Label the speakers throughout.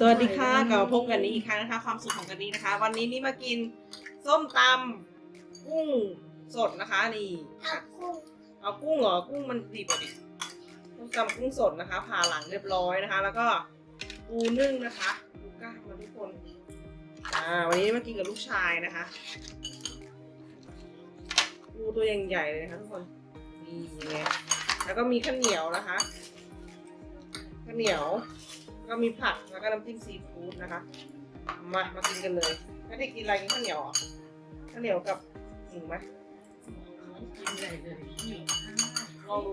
Speaker 1: สวัสดีค่ะกลับมาพบกันนี้อีกครั้งนะคะ ความสุขของกันนี้นะคะ วันนี้นี่มากินส้มตำกุ้งสดนะคะนี่
Speaker 2: เอากุ้ง
Speaker 1: เอากุ้งเหรอกุ้งมันดิบอะดิส้มตำกุ้งสดนะคะ ผ่าหลังเรียบร้อยนะคะ แล้วก็ปูนึ่งนะคะปูก้างมาทุกคนอ่าวันนี้มากินกับลูกชายนะคะปูตัวใหญ่ๆเลยนะคะทุกคนนี่ไงแล้วก็มีข้าวเหนียวนะคะข้าวเหนียว ก็มีผักแล้วก็น้ำจิ้มซีฟู้ดนะคะ มามากินกันเลยถ้าได้กินอะไรกินข้าวเหนียวเหรอะข้าวเหนียวกับหมูไหม
Speaker 2: กินใหญ่เลยหิว
Speaker 1: ลองดู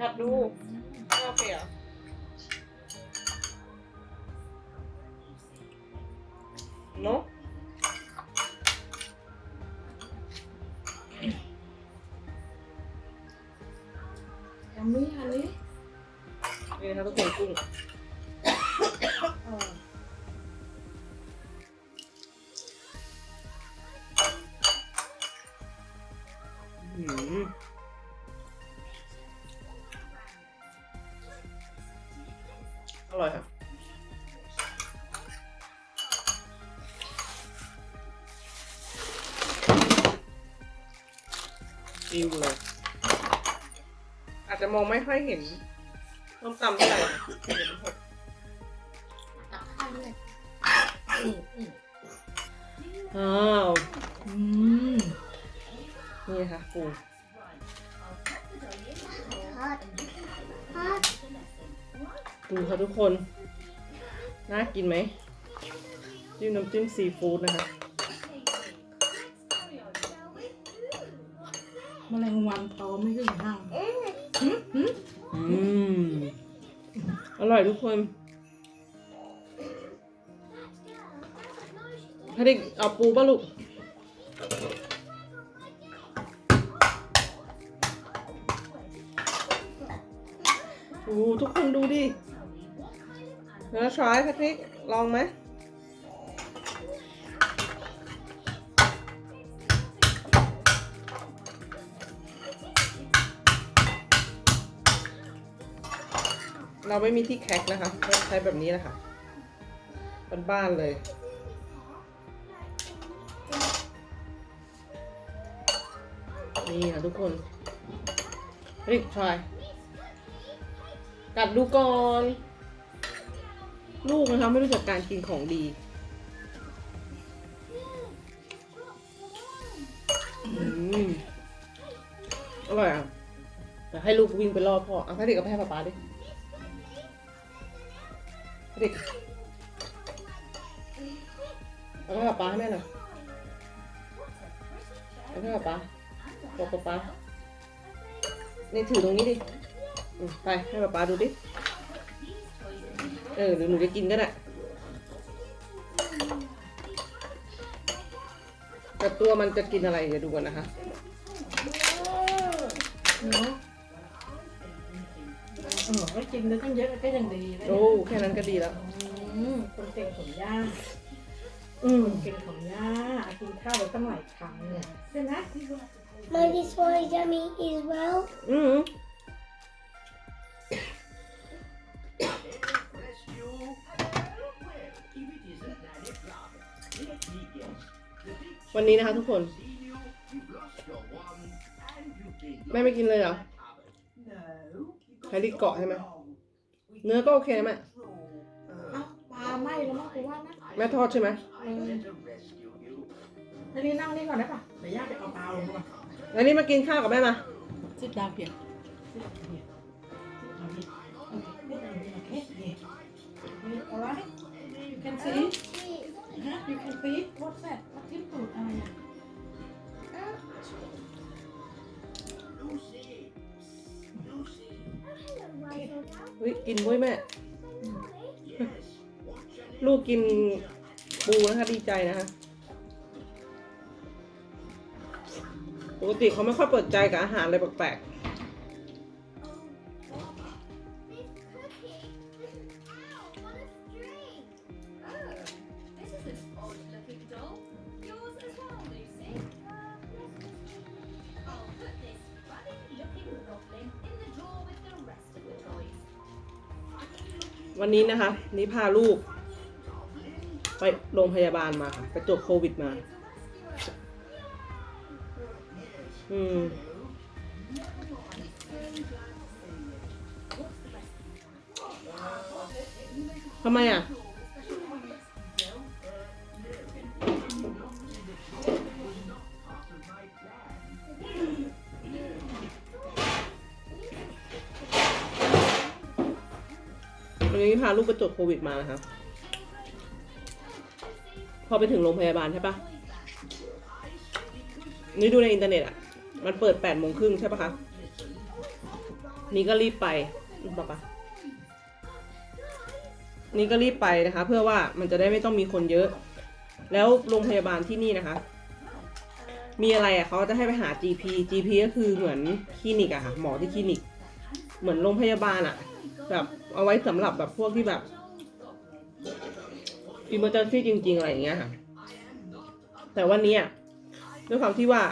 Speaker 1: กัดดูไม่โอเคเหรอเนาะ อร่อยค่ะฟิวเลย อาจจะมองไม่ค่อยเห็นต้มตำเท่าไหร่นะเดี๋ยวมันหก
Speaker 2: ตักข้าวเลย
Speaker 1: อ้าว
Speaker 2: อื ดู
Speaker 1: ค่ะทุกคน น่ากินไหมจิ้มน้ำจิ้มซีฟู้ดนะคะ
Speaker 2: แมลงวันโตไม่ขึ้นห้าง
Speaker 1: อืม อร่อยทุกคนถ้าเด็กเอาปูป่ะลูก โอ้ ทุกคนดูดิ แล้วทรายแพทริก ลองไหมเราไม่มีที่แคกนะคะก็ใช้แบบนี้แหละค่ะบ้านๆเลย นี่ค่ะทุกคนรีบทรายกัดดูก่อน ลูกนะคะไม่รู้จักการกินของดี อืมอร่อยอะแต่ให้ลูกวิ่งไปรอบพ่อเอาให้เด็กกับให้ป๊าป๊าดิเด็กเอาให้ป๊าป๊าให้แม่หน่อยเอาให้ป๊าป๊าบอกป๊าป๊านี่ถือตรงนี้ดิไปให้ป๊าป๊าดูดิ ออหรือหนูจะกินก็ได้แต่ตัวมันจะกินอะไรเดี๋ยวดูกันนะคะ
Speaker 2: เนาะเออก็กินได้ตั้งเยอะก็ยังดีนะ
Speaker 1: โอ้แค่นั้นก็ดีแล้ว
Speaker 2: อืมคนเก่งของย่า
Speaker 1: อืม
Speaker 2: คนเก่งของย่ากินข้าวไปตั้งหลายครั้งเนี่ยใช่ไหม
Speaker 3: But this one is yummy as well.
Speaker 1: อื วันนี้นะคะทุกคน แม่ไม่กินเลยเหรอใครที่เกาะใช่ไหมเนื้อก็โอเคนะแม่
Speaker 2: เอ้าปลาไหม้แล้วมั้งกูว่านะ
Speaker 1: แม่ทอดใช่ไหม
Speaker 2: เออแล้วนี่นั่งนี่ก่อนได้ปะเดี๋ยวย่าไปเอาปลาลงก่อน
Speaker 1: แล้วนี่มากินข้าวกับแม่มา
Speaker 2: Sit down here. Sit down here. Okay. Okay. All right. You can see. Huh? You can see. What's that? What is food? อะไรอะ
Speaker 1: เฮ้ยกินด้วยแม่ ลูกกินปูนะคะดีใจนะคะปกติเขาไม่ค่อยเปิดใจกับอาหารอะไรแปลก
Speaker 4: This
Speaker 1: วันนี้นะคะ นี่พาลูก ไปโรงพยาบาลมาค่ะ ไปตรวจโควิดมา อืมทำไมอะ นนี้พาลูกไปตรวจโควิดมานะคะพอไปถึงโรงพยาบาลใช่ปะนี่ดูในอินเทอร์เน็ตอะ มันเปิดแปดโมงครึ่งใช่ปะคะ นี่ก็รีบไปบอกปะนี่ก็รีบไปนะคะ เพื่อว่ามันจะได้ไม่ต้องมีคนเยอะ แล้วโรงพยาบาลที่นี่นะคะ มีอะไรอะเขาจะให้ไปหา GP GP ก็คือเหมือนคลินิกอะค่ะ หมอที่คลินิก เหมือนโรงพยาบาลอะแบบ เอาไว้สำหรับแบบพวกที่แบบอิมเมอร์เจนซี่จริง ๆ อะไรอย่างเงี้ยค่ะ แต่วันนี้อะด้วยความที่ว่า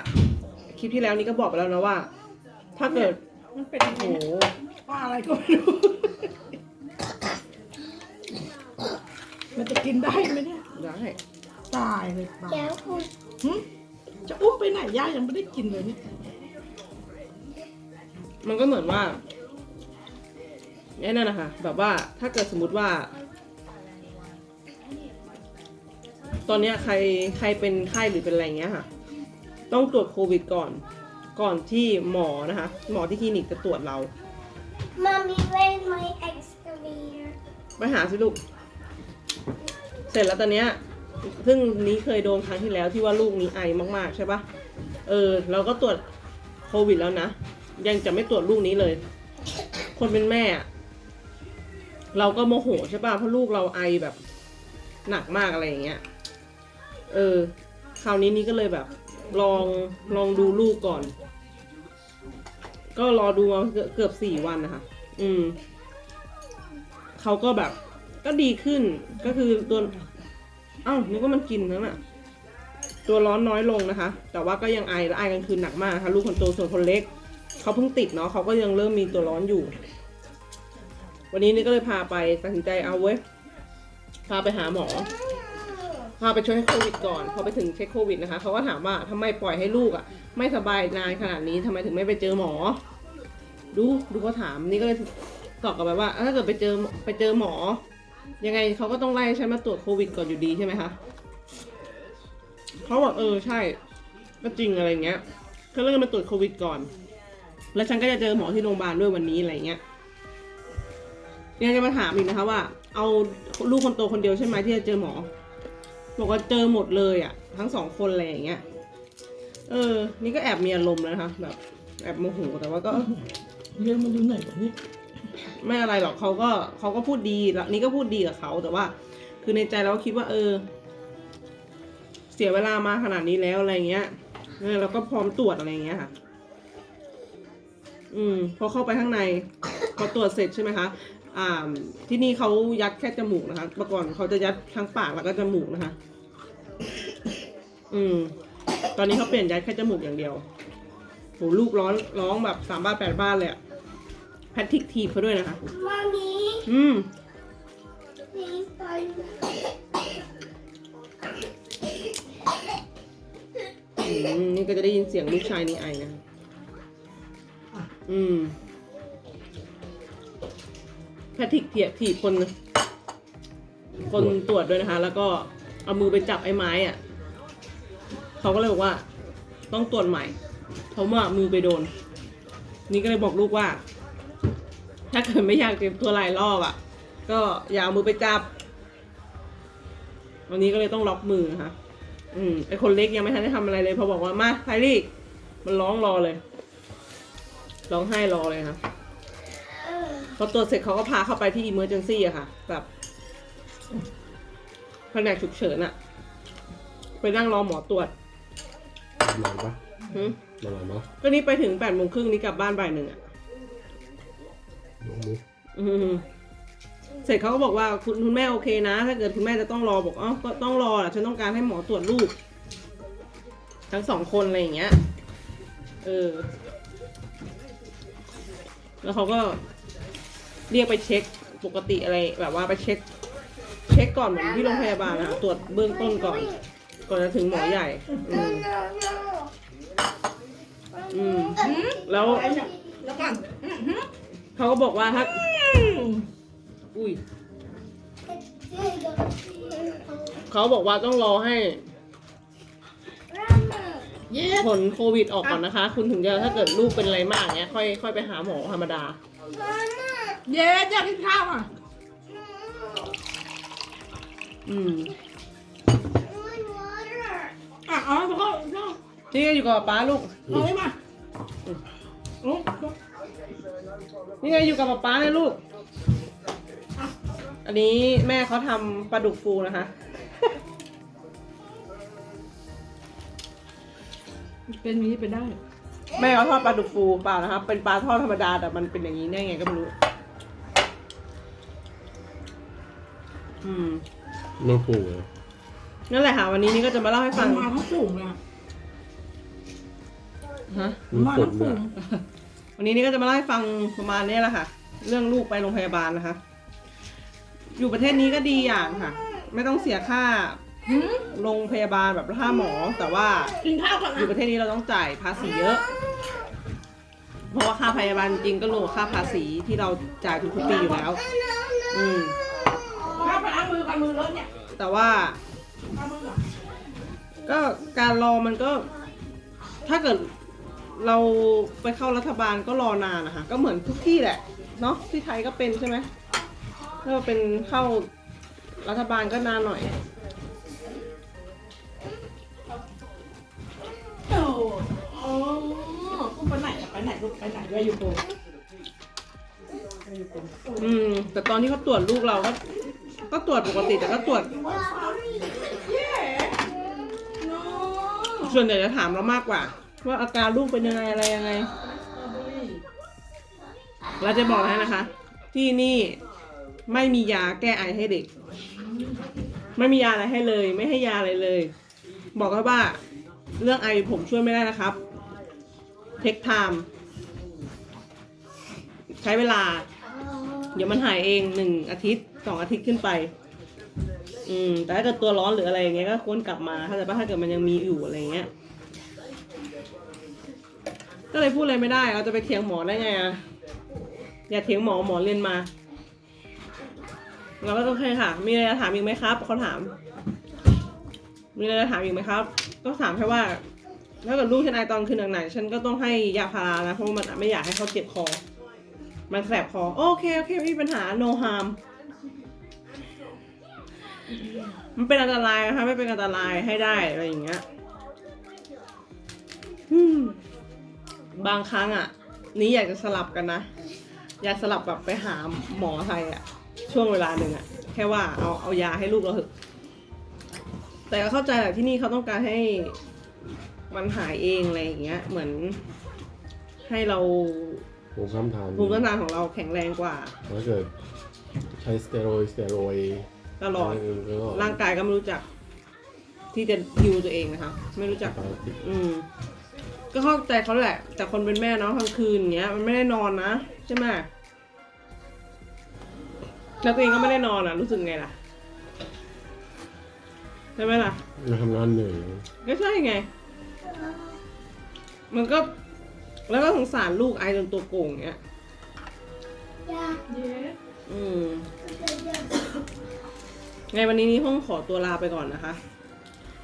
Speaker 1: คลิปที่แล้วนี้ก็บอกไปแล้วนะว่า ถ้าเกิด
Speaker 2: มันเป็นยังไง
Speaker 1: โอ้โห
Speaker 2: เนี่ยว่าอะไรก็ไม่รู้ มันจะกินได้ไหมเนี่ย
Speaker 1: ได้
Speaker 2: ตายเลยตาย
Speaker 3: Careful.
Speaker 2: หึจะอุ้มไปไหนย่ายังไม่ได้กินเลยนี่
Speaker 1: มันก็เหมือนว่า ไอ้นั่นนะคะแบบว่าถ้าเกิดสมมติว่า ตอนเนี้ยใครใครเป็นไข้หรือเป็นอะไรเงี้ยค่ะ ต้องตรวจโควิดก่อน ก่อนที่หมอนะคะ หมอที่คลินิกจะตรวจเรา
Speaker 3: Mommy, where's my excavator?
Speaker 1: ไปหาสิลูก เสร็จแล้วตอนเนี้ย ซึ่งนี้เคยโดนครั้งที่แล้วที่ว่าลูกนี้ไอมากๆใช่ปะเออ เราก็ตรวจโควิดแล้วนะ ยังจะไม่ตรวจลูกนี้เลย คนเป็นแม่อะ เราก็โมโหใช่ป่ะเพราะลูกเราไอแบบหนักมากอะไรอย่างเงี้ย เออ คราวนี้นี่ก็เลยแบบ ลองลองดูลูกก่อน ก็รอดูมาเกือบสี่วันนะคะอืมเขาก็แบบ ก็ดีขึ้น ก็คือตัวเอ้านึกว่ามันกินนั่นน่ะตัวร้อนน้อยลงนะคะ แต่ว่าก็ยังไอและไอกลางคืนหนักมากนะคะลูกคนโตส่วนคนเล็กเขาเพิ่งติดเนาะเขาก็ยังเริ่มมีตัวร้อนอยู่ วันนี้นี่ก็เลยพาไปตัดสินใจเอาเว้ย พาไปหาหมอ พาไปช่วยให้โควิดก่อน พอไปถึงเช็คโควิดนะคะเขาก็ถามว่าทำไมปล่อยให้ลูกอะ ไม่สบายนานขนาดนี้ทำไมถึงไม่ไปเจอหมอ ดูดูเขาถามนี่ก็เลยตอบกลับไปว่าถ้าเกิดไปเจอไปเจอหมอ ยังไงเขาก็ต้องไล่ฉันมาตรวจโควิดก่อนอยู่ดีใช่ไหมคะเขาบอกเออใช่ก็จริงอะไรเงี้ยก็เลยมาตรวจโควิดก่อน แล้วฉันก็จะเจอหมอที่โรงพยาบาลด้วยวันนี้อะไรเงี้ย ยังจะมาถามอีกนะคะว่า เอาลูกคนโตคนเดียวใช่ไหมที่จะเจอหมอบอกว่าเจอหมดเลยอะ ทั้งสองคนอะไรอย่างเงี้ยเออ นี่ก็แอบมีอารมณ์แล้วนะคะแบบแอบโมโหแต่ว่าก็
Speaker 2: เรื่องมันอยู่ไหนวะเนี่ย
Speaker 1: ไม่อะไรหรอกเขาก็เขาก็พูดดีแล้วนี่ก็พูดดีกับเขาแต่ว่า คือในใจเราก็คิดว่า เออ เสียเวลามาขนาดนี้แล้วอะไรเงี้ยเออเราก็พร้อมตรวจอะไรเงี้ยค่ะ อืม พอเข้าไปข้างในพอตรวจเสร็จใช่ไหมคะ ที่นี่เขายัดแค่จมูกนะคะเมื่อก่อนเขาจะยัดทั้งปากแล้วก็จมูกนะคะ อืม ตอนนี้เขาเปลี่ยนยัดแค่จมูกอย่างเดียวโหลูกร้องร้องแบบสามบ้านแปดบ้านเลยอะแพทริกทีบเขาด้วยนะคะ
Speaker 3: Mommy,
Speaker 1: อืม
Speaker 3: please find
Speaker 1: อืมนี่ก็จะได้ยินเสียงลูกชายนี่ไอนะ อืมแพทริกเทียถีบคน คนตรวจด้วยนะคะ แล้วก็เอามือไปจับไอ้ไม้อะเขาก็เลยบอกว่า ต้องตรวจใหม่ เพราะว่ามือไปโดน นี่ก็เลยบอกลูกว่า ถ้าเกิดไม่อยากเจ็บตัวหลายรอบอะ ก็อย่าเอามือไปจับ วันนี้ก็เลยต้องล็อกมือนะคะอืมไอคนเล็กยังไม่ทันได้ทำอะไรเลยพอบอกว่ามาไทลี่มันร้องรอเลย ร้องไห้รอเลยค่ะ พอตรวจเสร็จเขาก็พาเข้าไปที่ emergency อะค่ะ แบบแผนกฉุกเฉินอะไปนั่งรอหมอตรวจ
Speaker 5: นานปะ
Speaker 1: หึ
Speaker 5: นานเนาะ
Speaker 1: ก็นี่ไปถึงแปดโมงครึ่งนี่กลับบ้านบ่ายหนึ่งอะ
Speaker 5: น้องมุก
Speaker 1: อืมเสร็จเขาก็บอกว่าคุณคุณแม่โอเคนะ ถ้าเกิดคุณแม่จะต้องรอบอกอ๋อก็ต้องรอแหละฉันต้องการให้หมอตรวจลูก ทั้งสองคนอะไรอย่างเงี้ย เออ แล้วเขาก็ เรียกไปเช็คปกติอะไรแบบว่าไปเช็ค เช็คก่อนเหมือนที่โรงพยาบาลนะคะตรวจเบื้องต้นก่อน ก่อนจะถึงหมอใหญ่ อืมอืมแล้ว
Speaker 2: อะไรเนี่ยแล้วกันอื้อหือ
Speaker 1: เขาก็บอกว่าถ้า อุ้ยเขาบอกว่าต้องรอให้
Speaker 2: เย้
Speaker 1: ผลโควิดออกก่อนนะคะ คุณถึงจะถ้าเกิดลูกเป็นอะไรมากเนี้ยค่อยค่อยไปหาหมอธรรมดา
Speaker 2: เย้อยากกินข้าวอะ
Speaker 1: อืม
Speaker 2: อะเอาแล้วก็ก็
Speaker 1: นี่ไงอยู่กับป๊าลูก
Speaker 2: เอาให้มาโอ้
Speaker 1: นี่ไงอยู่กับป๊าป๊าเลยลูก อันนี้แม่เขาทำปลาดุกฟูนะคะ
Speaker 2: เป็นอย่างนี้ไปได้
Speaker 1: แม่เขาทอดปลาดุกฟูเปล่านะครับเป็นปลาทอดธรรมดาแต่มันเป็นอย่างนี้ได้ไงก็ไม่รู้ อืม
Speaker 5: น้องผูกเหรอ
Speaker 1: นั่นแหละค่ะ วันนี้นี่ก็จะมาเล่าให้ฟั
Speaker 2: ฟั
Speaker 1: ง
Speaker 2: งมาทั้งฝูงเลยอะ
Speaker 1: ฮะ
Speaker 5: มัน
Speaker 2: มา
Speaker 5: ฝ
Speaker 2: ทั้
Speaker 5: น
Speaker 2: งฝู
Speaker 5: อะ
Speaker 2: ง
Speaker 1: วันนี้นี่ก็จะมาเล่าให้ฟังประมาณนี้แหละค่ะ เรื่องลูกไปโรงพยาบาลนะคะ อยู่ประเทศนี้ก็ดีอย่างค่ะ ไม่ต้องเสียค่า
Speaker 2: หืม
Speaker 1: โรงพยาบาลแบบค่าหมอ แต่ว่า
Speaker 2: กินข้าวก่อน
Speaker 1: อยู่ป
Speaker 2: นะ
Speaker 1: ระเทศนี้เราต้องจ่ายภาษีเยอะ เพราะว่าค่าพยาบาลจริงๆก็รวมกับค่าภาษีที่เราจ่ายทุกๆปีอยู่แล้ว อืม
Speaker 2: ข้าว ไปล้างมือก่อนมือเลอะเนี่ย
Speaker 1: แต่ว่า
Speaker 2: ล้างมือก่อน
Speaker 1: ก็การรอมันก็ ถ้าเกิดเราไปเข้ารัฐบาลก็รอนานนะคะก็เหมือนทุกที่แหละ เนาะที่ไทยก็เป็นใช่ไหมถ้าเราเป็นเข้ารัฐบาลก็นานหน่อย
Speaker 2: โอ้โอ้กูไปไหนอะไปไหนลูกไปไหนด้วยอยู่โก
Speaker 1: อืม แต่ตอนที่เขาตรวจลูกเราก็ ก็ตรวจปกติแต่ก็ตรวจ ส่วนใหญ่จะถามเรามากกว่า ว่าอาการลูกเป็นยังไงอะไรยังไง เราจะบอกให้นะคะ ที่นี่ไม่มียาแก้ไอให้เด็ก ไม่มียาอะไรให้เลย ไม่ให้ยาอะไรเลย บอกแค่ว่าเรื่องไอผมช่วยไม่ได้นะครับ เทคไทม์ใช้เวลา เดี๋ยวมันหายเองหนึ่งอาทิตย์ สองอาทิตย์ขึ้นไป อืม แต่ถ้าเกิดตัวร้อนหรืออะไรอย่างเงี้ยก็ควรกลับมาถ้าแต่ว่าถ้าเกิดมันยังมีอยู่อะไรเงี้ย ก็เลยพูดอะไรไม่ได้ เราจะไปเถียงหมอได้ไงอะอย่าเถียงหมอหมอเรียนมา เราก็โอเคค่ะ มีอะไรจะถามอีกไหมครับเขาถาม มีอะไรจะถามอีกไหมครับ ก็ถามแค่ว่าถ้าเกิดลูกฉันไอตอนคืนหนักๆฉันก็ต้องให้ยาพารานะเพราะมันไม่อยากให้เขาเจ็บคอ มันแสบคอ โอเคโอเคไม่มีปัญหา no harm มันเป็นอันตรายนะคะไม่เป็นอันตรายให้ได้อะไรอย่างเงี้ยอืมบางครั้งอะ นี้อยากจะสลับกันนะอยากสลับแบบไปหาหมอไทยอะ ช่วงเวลาหนึ่งอะ แค่ว่าเอาเอายาให้ลูกเราเถอะแต่ก็เข้าใจแหละที่นี่เขาต้องการให้มันหายเองอะไรอย่างเงี้ย เหมือนให้เรา
Speaker 5: ผมข้ามทาน
Speaker 1: ภูมิต้านทานของเราแข็งแรงกว่า
Speaker 5: ถ้าเกิดใช้สเตียรอยด์สเตียรอยด์
Speaker 1: ตลอด
Speaker 5: แล้วก็
Speaker 1: ร่างกายก็ไม่รู้จัก ที่จะฮิวตัวเองนะคะ ไม่รู้จัก
Speaker 5: ปกติ
Speaker 1: อืม ก็เข้าใจเขาแหละ แต่คนเป็นแม่เนาะกลางคืนอย่างเงี้ย มันไม่ได้นอนนะใช่ไหมแล้วตัวเองก็ไม่ได้นอนอะ รู้สึกไงล่ะใช่ไหมล่ะ
Speaker 5: มาทำงานเหนื่อย
Speaker 1: ก็ใช่ไง มันก็ แล้วก็สงสารลูกไอจนตัวโก่งเงี้ย
Speaker 3: Yeah.
Speaker 2: เย้
Speaker 1: อืม ไงวันนี้นี่ห้องขอตัวลาไปก่อนนะคะ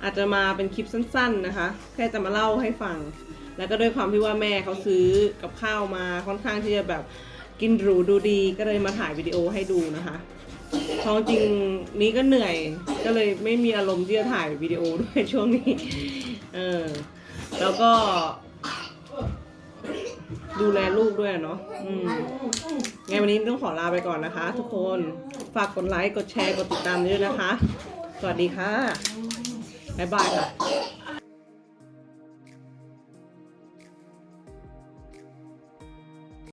Speaker 1: อาจจะมาเป็นคลิปสั้น ๆนะคะ แค่จะมาเล่าให้ฟัง แล้วก็ด้วยความที่ว่าแม่เขาซื้อกับข้าวมาค่อนข้างที่จะแบบกินหรูดูดีก็เลยมาถ่ายวิดีโอให้ดูนะคะเพราะจริงนี้ก็เหนื่อย ก็เลยไม่มีอารมณ์ที่จะถ่ายวิดีโอด้วยช่วงนี้ เออ แล้วก็ ดูแลลูกด้วยเนาะอืมไงวันนี้ต้องขอลาไปก่อนนะคะ ทุกคนฝากกดไลค์กดแชร์กดติดตามด้วยนะคะ สวัสดีค่ะบ๊ายบายค่ะ